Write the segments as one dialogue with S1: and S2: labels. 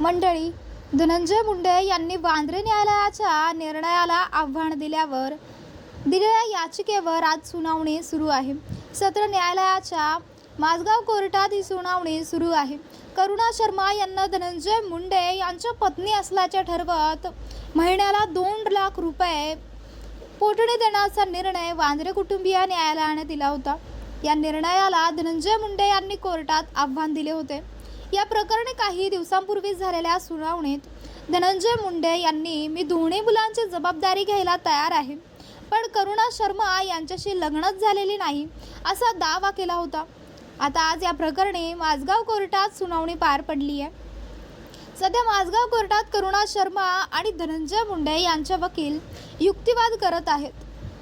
S1: मंडळी धनंजय मुंडे यांनी वांद्रे न्यायालयाच्या निर्णयाला आव्हान दिल्यावर दिलेल्या याचिकेवर आज सुनावणी सुरू आहे. सत्र न्यायालयाच्या माझगाव कोर्टात ही सुनावणी सुरू आहे. करुणा शर्मा यांना धनंजय मुंडे यांच्या पत्नी असल्याचे ठरवत महिन्याला दोन लाख रुपये पोटणी देण्याचा निर्णय वांद्रे कुटुंबीय न्यायालयाने दिला होता. या निर्णयाला धनंजय मुंडे यांनी कोर्टात आव्हान दिले होते. या प्रकरणी काही दिवसांपूर्वी झालेल्या सुनावणीत धनंजय मुंडे यांनी मी दोन्ही मुलांची जबाबदारी घ्यायला तयार आहे पण करुणा शर्मा यांच्याशी लग्नच झालेली नाही असा दावा केला होता. आता आज या प्रकरणी माझगाव कोर्टात सुनावणी पार पडली आहे. सध्या माझगाव कोर्टात करुणा शर्मा आणि धनंजय मुंडे यांचे वकील युक्तिवाद करत आहेत.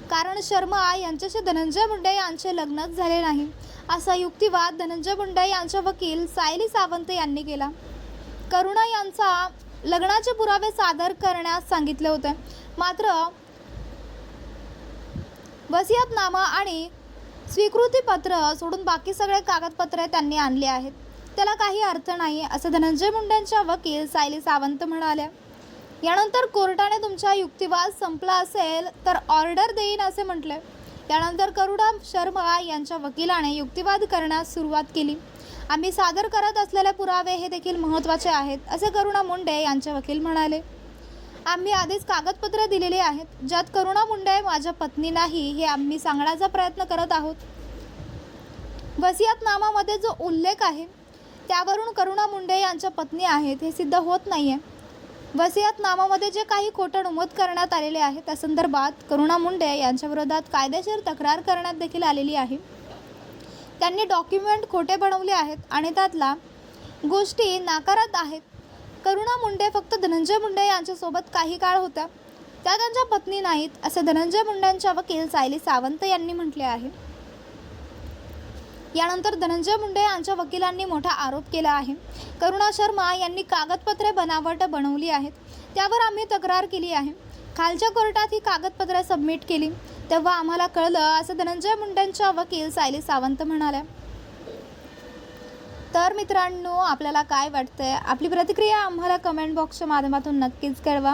S1: कारण शर्मा यांच्याशी धनंजय मुंडे यांचे लग्नच झाले नाही. असा युक्तिवाद धनंजय मुंडे यांचे वकील सायली सावंत यांनी केला. करुणा यांचा लग्नाचे पुरावे सादर करण्यास सांगितले होते. मात्र वसियतनामा आणि स्वीकृतीपत्र सोडून बाकी सगळे कागदपत्रे त्यांनी आणली आहेत. त्याला काही अर्थ नाही असं धनंजय मुंडेंच्या वकील सायली सावंत म्हणाल्या. यानंतर कोर्टाने तुमचा युक्तिवाद संपला असेल तर ऑर्डर देईन असे म्हटले. यानंतर करुणा शर्मा यांच्या वकिलाने युक्तिवाद करण्यास सुरुवात केली. आम्ही सादर करत असलेले पुरावे हे देखील महत्त्वाचे आहेत असे करुणा मुंडे यांचे वकील म्हणाले. आम्ही आधीच कागदपत्रे दिलेली आहेत ज्यात करुणा मुंडे माझ्या पत्नी नाही हे आम्ही सांगण्याचा प्रयत्न करत आहोत. वसियतनामामध्ये जो उल्लेख आहे त्यावरून करुणा मुंडे यांच्या पत्नी आहेत हे सिद्ध होत नाही आहे वसियतनामामध्ये जे काही खोटं नमूद करण्यात आलेले आहे त्या संदर्भात करुणा मुंडे यांच्याविरोधात कायदेशीर तक्रार करण्यात देखील आलेली आहे. त्यांनी डॉक्युमेंट खोटे बनवले आहेत आणि त्यातला गोष्टी नाकारत आहेत. करुणा मुंडे फक्त धनंजय मुंडे यांच्यासोबत काही काळ होत्या त्या त्यांच्या पत्नी नाहीत असे धनंजय मुंडेंच्या वकील सायली सावंत यांनी म्हटले आहे. यानंतर धनंजय मुंडे यांच्या वकिलांनी मोठा आरोप केला आहे. करुणा शर्मा यांनी कागदपत्रे बनावट बनवली आहेत. त्यावर आम्ही तक्रार केली आहे. खालच्या कोर्टात ही कागदपत्रे सबमिट केली. तेव्हा आम्हाला कळलं असं धनंजय मुंडेंच्या वकील सायली सावंत म्हणाल्या. तर मित्रांनो आपल्याला काय वाटतंय? आपली प्रतिक्रिया आम्हाला कमेंट बॉक्सच्या माध्यमातून नक्कीच कळवा.